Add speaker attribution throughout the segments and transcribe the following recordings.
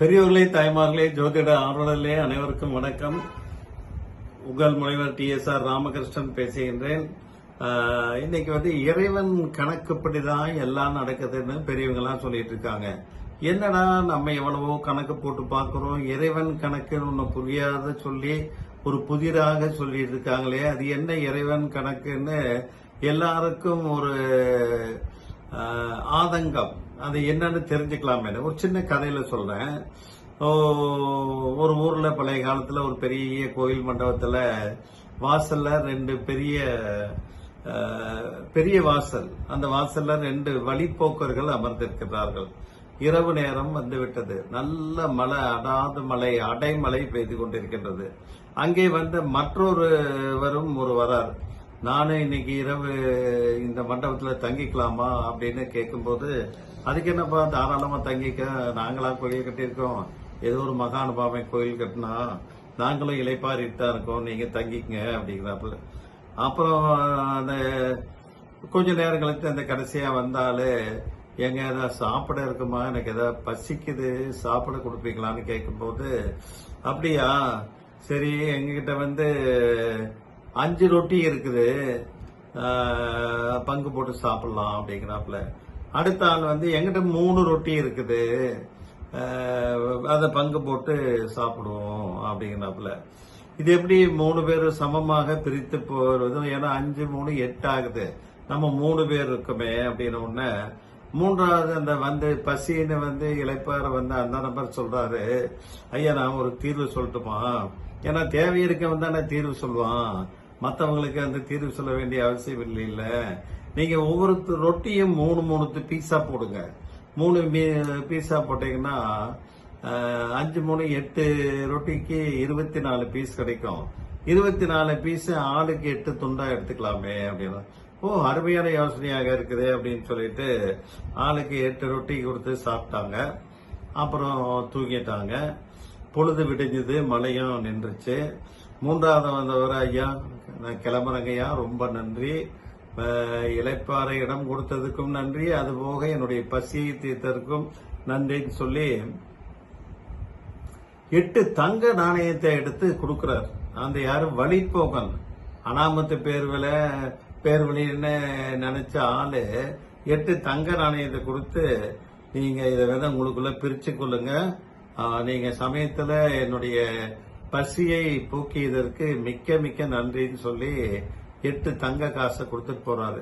Speaker 1: பெரியவர்களே தாய்மார்களே ஜோதிட ஆர்வலர்களே அனைவருக்கும் வணக்கம். உங்கள் முனைவர் டி எஸ் ஆர் ராமகிருஷ்ணன் பேசுகின்றேன். இன்னைக்கு வந்து இறைவன் கணக்குப்படி தான் எல்லாம் நடக்குதுன்னு பெரியவங்கலாம் சொல்லிட்டு இருக்காங்க. என்னடா நம்ம எவ்வளவோ கணக்கு போட்டு பார்க்குறோம். இறைவன் கணக்குன்னு ஒன்று புரியாத சொல்லி ஒரு புதிராக சொல்லிட்டு இருக்காங்களே அது என்ன இறைவன் கணக்குன்னு எல்லாருக்கும் ஒரு ஆதங்கம். அது என்னன்னு தெரிஞ்சுக்கலாமே ஒரு சின்ன கதையில சொல்றேன். ஓ, ஒரு ஊர்ல பழைய காலத்துல ஒரு பெரிய கோயில் மண்டபத்துல வாசல்ல ரெண்டு பெரிய பெரிய வாசல். அந்த வாசல்ல ரெண்டு வழிப்போக்கர்கள் அமர்ந்திருக்கிறார்கள். இரவு நேரம் வந்து விட்டது நல்ல மழை அடாத மழை அடைமழை பெய்து கொண்டிருக்கின்றது. அங்கே வந்து மற்றொருவரும் ஒரு வரார். நானும் இன்னைக்கு இரவு இந்த மண்டபத்தில் தங்கிக்கலாமா? அப்படின்னு கேட்கும்போது அதுக்கு என்னப்பா தாராளமா தங்கிக்க நாங்களா கோயில் கட்டியிருக்கோம். ஏதோ ஒரு மகானுபாவை கோயில் கட்டினா நாங்களும் இலைப்பாரிட்டு தான் இருக்கோம் நீங்க தங்கிக்கங்க அப்படிங்கிறாப்புல. அப்புறம் அந்த கொஞ்ச நேரம் கழித்து அந்த கடைசியா வந்தாலே எங்க ஏதாவது சாப்பிட இருக்குமா? எனக்கு ஏதாவது பசிக்குது. சாப்பிட கொடுப்பீங்களான்னு கேட்கும்போது அப்படியா? சரி எங்ககிட்ட வந்து அஞ்சு ரொட்டி இருக்குது. பங்கு போட்டு சாப்பிடலாம் அப்படிங்கிறாப்புல. அடுத்த ஆள் வந்து எங்கிட்ட மூணு ரொட்டி இருக்குது. அதை பங்கு போட்டு சாப்பிடுவோம் அப்படிங்கிறாப்புல. இது எப்படி மூணு பேர் சமமாக பிரித்து போகிறது ஏன்னா அஞ்சு மூணு எட்டு ஆகுது. நம்ம மூணு பேர் இருக்கோமே அப்படின்னு உடனே மூன்றாவது அந்த வந்து பசின்னு வந்து இழைப்பார வந்து அந்த நபர் சொல்றாரு. ஐயா நான் ஒரு தீர்வு சொல்லட்டுமா? ஏன்னா தேவை இருக்கவன் தானே தீர்வு சொல்லுவான். மற்றவங்களுக்கு அந்த தீர்வு சொல்ல வேண்டிய அவசியம் இல்லை இல்லை நீங்கள் ஒவ்வொரு ரொட்டியும் மூணு மூணு பீஸா போடுங்க. மூணு பீஸா போட்டீங்கன்னா அஞ்சு மூணு எட்டு ரொட்டிக்கு இருபத்தி நாலு பீஸ் கிடைக்கும். இருபத்தி நாலு பீஸ் ஆளுக்கு எட்டு துண்டா எடுத்துக்கலாமே அப்படின்னு ஓ அருமையான யோசனையாக இருக்குது அப்படின்னு சொல்லிட்டு ஆளுக்கு எட்டு ரொட்டி கொடுத்து சாப்பிட்டாங்க. அப்புறம் தூங்கிட்டாங்க. பொழுது விடிஞ்சது மழையும் நின்றுச்சு. மூன்றாவது வந்தவர் ஐயா நான் கிளம்புறேங்க ஐயா ரொம்ப நன்றி. இலைப்பாறை இளைப்பாறை இடம் கொடுத்ததுக்கும் நன்றி. அதுபோக என்னுடைய பசியை தீர்த்ததற்கும் நன்றின்னு சொல்லி எட்டு தங்க நாணயத்தை எடுத்து கொடுக்கிறார். அந்த யாரும் வழிப்போக்கன் அனாமத்து பேர்வில பேர்வழின்னு நினைச்ச ஆளு எட்டு தங்க நாணயத்தை கொடுத்து நீங்க இதை வேணா உங்களுக்குள்ள பிரிச்சு கொள்ளுங்க. நீங்க சமயத்துல என்னுடைய பசியை போக்கியதற்கு மிக்க மிக்க நன்றின்னு சொல்லி எட்டு தங்க காசை கொடுத்துட்டு போறாரு.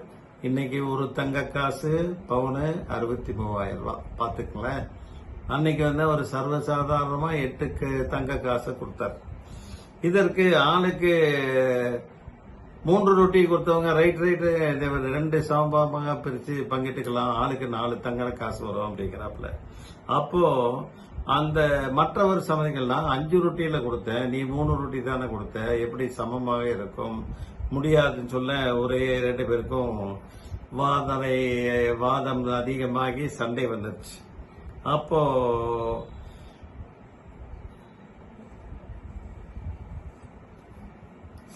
Speaker 1: இன்னைக்கு ஒரு தங்க காசு பவுனு அறுபத்தி மூவாயிரம் ரூபாய். பாத்துக்கங்களேன் அன்னைக்கு வந்து அவர் சர்வசாதாரணமா எட்டுக்கு தங்க காசை கொடுத்தார். இதற்கு ஆளுக்கு மூன்று ரொட்டி கொடுத்தவங்க ரைட் ரைட்டு ரெண்டு சமபாகமாக பிரித்து பங்கிட்டுக்கலாம். ஆளுக்கு நாலு தங்க காசு வரும் அப்படிங்கிறாப்புல. அப்போ அந்த மற்றவர் சமதிகள்லாம் அஞ்சு ரொட்டியில் கொடுத்தேன் நீ மூணு ரொட்டி தானே கொடுத்த எப்படி சமமாக இருக்கும்? முடியாதுன்னு சொல்ல ஒரே ரெண்டு பேருக்கும் வாதனை வாதம் அதிகமாகி சண்டை வந்துருச்சு. அப்போ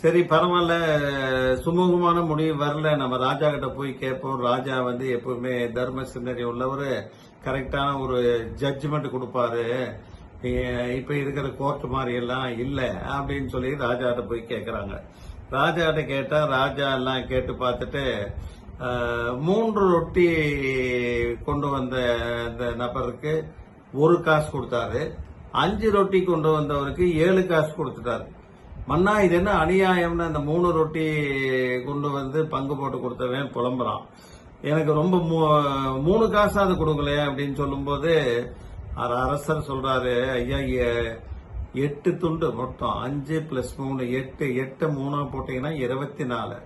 Speaker 1: சரி பரவாயில்ல சுமூகமான முடிவு வரல. நம்ம ராஜா கிட்ட போய் கேட்போம். ராஜா வந்து எப்பவுமே தர்ம சிந்தனை உள்ளவர். கரெக்டான ஒரு ஜட்ஜ்மெண்ட் கொடுப்பாரு. இப்போ இப்ப இருக்கிற கோர்ட் மாதிரி எல்லாம் இல்லை அப்படின்னு சொல்லி ராஜாட்ட போய் கேட்குறாங்க ராஜாட்ட கேட்டா ராஜா எல்லாம் கேட்டு பார்த்துட்டு மூன்று ரொட்டி கொண்டு வந்த அந்த நபருக்கு ஒரு காசு கொடுத்தாரு. அஞ்சு ரொட்டி கொண்டு வந்தவருக்கு ஏழு காசு கொடுத்துட்டாரு. மன்னா இது என்ன அநியாயம்னு அந்த மூணு ரொட்டி கொண்டு வந்து பங்கு போட்டு கொடுத்தவன் புலம்புறான். எனக்கு ரொம்ப மூணு காசாவது கொடுங்களேன் அப்படின்னு சொல்லும்போது அரசர் சொல்றாரு ஐயா எட்டு துண்டு மொத்தம் அஞ்சு பிளஸ் மூணு எட்டு எட்டு மூணா போட்டீங்கன்னா இருபத்தி நாலு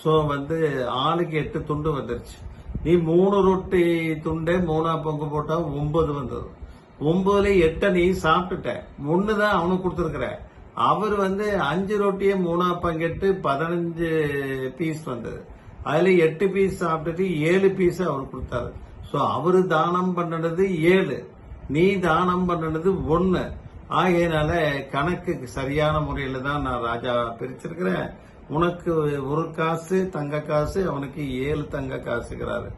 Speaker 1: ஸோ வந்து ஆளுக்கு எட்டு துண்டு வந்துருச்சு. நீ மூணு ரொட்டி துண்டே மூணா பங்கு போட்டா ஒன்பது வந்தது. ஒன்பதுல எட்டை நீ சாப்பிட்டுட்ட. தான் அவனுக்கு கொடுத்துருக்குற. அவர் வந்து அஞ்சு ரொட்டியை மூணா பங்கிட்டு பதினஞ்சு பீஸ் வந்தது. அதுல எட்டு பீஸ் சாப்பிட்டுட்டு ஏழு பீஸ் அவர் கொடுத்தாரு. ஸோ அவரு தானம் பண்ணினது ஏழு. நீ தானம் பண்ணினது ஒன்று ஆகையினால கணக்கு சரியான முறையில தான் நான் ராஜா பிரிச்சிருக்கிறேன். உனக்கு ஒரு காசு தங்க காசு அவனுக்கு ஏழு தங்க காசுகிறாரு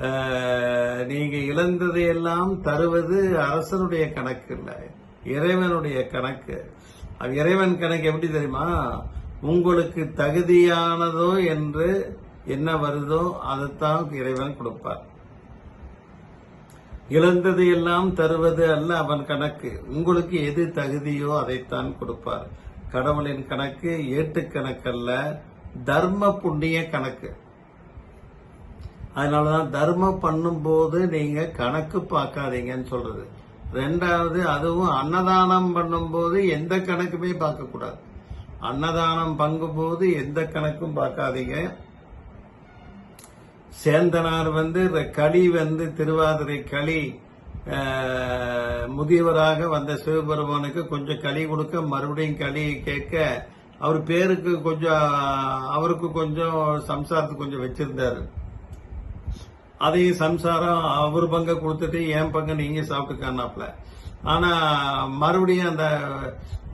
Speaker 1: அஹ், நீங்க இழந்ததையெல்லாம் தருவது அரசனுடைய கணக்கு இல்லை இறைவனுடைய கணக்கு. இறைவன் கணக்கு எப்படி தெரியுமா? உங்களுக்கு தகுதியானதோ என்று என்ன வருதோ அதைத்தான் இறைவன் கொடுப்பார். இழந்தது எல்லாம் தருவது அல்ல அவன் கணக்கு. உங்களுக்கு எது தகுதியோ அதைத்தான் கொடுப்பார். கடவுளின் கணக்கு ஏட்டு கணக்கல்ல தர்ம புண்ணிய கணக்கு. அதனாலதான் தர்மம் பண்ணும்போது நீங்க கணக்கு பார்க்காதீங்கன்னு சொல்றது. ரெண்டாவது அதுவும் அன்னதானம் பண்ணும்போது எந்த கணக்குமே பார்க்கக்கூடாது. அன்னதானம் பங்கும்போது எந்த கணக்கும் பார்க்காதீங்க. சேந்தனார் வந்து களி வந்து திருவாதிரை களி முதியவராக வந்த சிவபெருமானுக்கு கொஞ்சம் களி கொடுக்க மறுபடியும் களி கேட்க அவர் பேருக்கு கொஞ்சம் அவருக்கு கொஞ்சம் சம்சாரத்துக்கு கொஞ்சம் வச்சிருந்தாரு. அதையும் சம்சாரம் அவர் பங்க கொடுத்துட்டு என் பங்கு நீங்க சாப்பிட்டுக்கானாப்ல ஆனா மறுபடியும் அந்த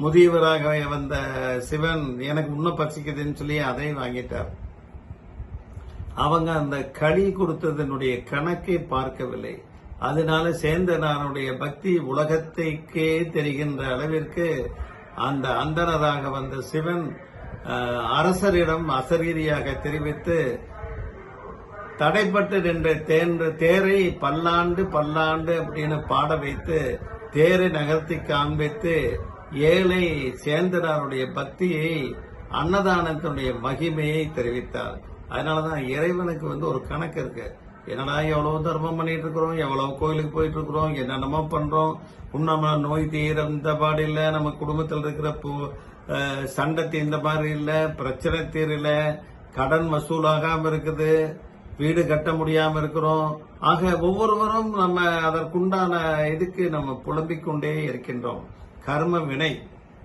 Speaker 1: முதியவராக வந்த சிவன் எனக்கு இன்னும் பசிக்குதுன்னு சொல்லி அதையும் வாங்கிட்டார். அவங்க அந்த களி கொடுத்ததனுடைய கணக்கை பார்க்கவில்லை. அதனால சேந்தனாருடைய பக்தி உலகத்தைக்கே தெரிகின்ற அளவிற்கு அந்த அந்தனராக வந்த சிவன் அரசரிடம் அசரீதியாக தெரிவித்து தடைப்பட்டு நின்ற தேன்ற தேரை பல்லாண்டு பல்லாண்டு அப்படின்னு பாட வைத்து தேரை நகர்த்தி காண்பித்து ஏழை சேந்தனாருடைய பக்தியை அன்னதானத்தினுடைய மகிமையை தெரிவித்தார். அதனால தான் இறைவனுக்கு வந்து ஒரு கணக்கு இருக்கு. என்னடா எவ்வளவு தர்மம் பண்ணிட்டு இருக்கிறோம் எவ்வளவு கோயிலுக்கு போயிட்டு இருக்கிறோம் என்னென்னமோ பண்றோம். இன்னும் நோய் தீர இந்த பாடு இல்ல நம்ம குடும்பத்தில் இருக்கிற பு- சண்டை தீர்ந்த மாதிரி இல்ல பிரச்சனை தீரல கடன் வசூலாகாம இருக்குது வீடு கட்ட முடியாம இருக்கிறோம். ஆக ஒவ்வொருவரும் நம்ம அதற்குண்டான இதுக்கு நம்ம புலம்பிக் கொண்டே இருக்கின்றோம். கர்ம வினை.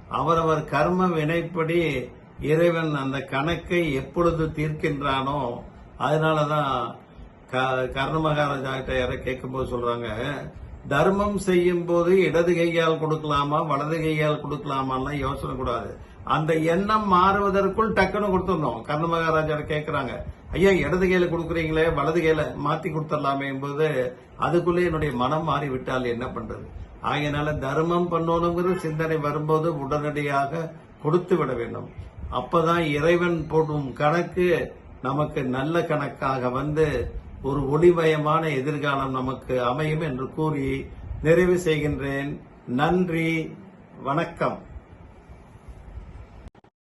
Speaker 1: அவரவர் கர்ம வினைப்படி இறைவன் அந்த கணக்கை எப்பொழுது தீர்க்கின்றானோ அதனால தான் க- கர்ண மகாராஜா யாரை கேட்கும்போது சொல்றாங்க தர்மம் செய்யும் போது இடது கையால் கொடுக்கலாமா வலது கையால் கொடுக்கலாமான்லாம் யோசனை கூடாது. அந்த எண்ணம் மாறுவதற்குள் டக்குன்னு கொடுத்துடணும். கர்ண மகாராஜா கேட்குறாங்க ஐயா இடது கையில கொடுக்குறீங்களே வலது கையில மாத்தி கொடுத்துடலாமே என்பது அதுக்குள்ளே என்னுடைய மனம் மாறி விட்டால் என்ன பண்றது? ஆகையினால தர்மம் பண்ணணுங்கிற சிந்தனை வரும்போது உடனடியாக கொடுத்து விட வேண்டும். அப்பதான் இறைவன் போடும் கணக்கு நமக்கு நல்ல கணக்காக வந்து ஒரு ஒளிமயமான எதிர்காலம் நமக்கு அமையும் என்று கூறி நிறைவு செய்கின்றேன். நன்றி. வணக்கம்.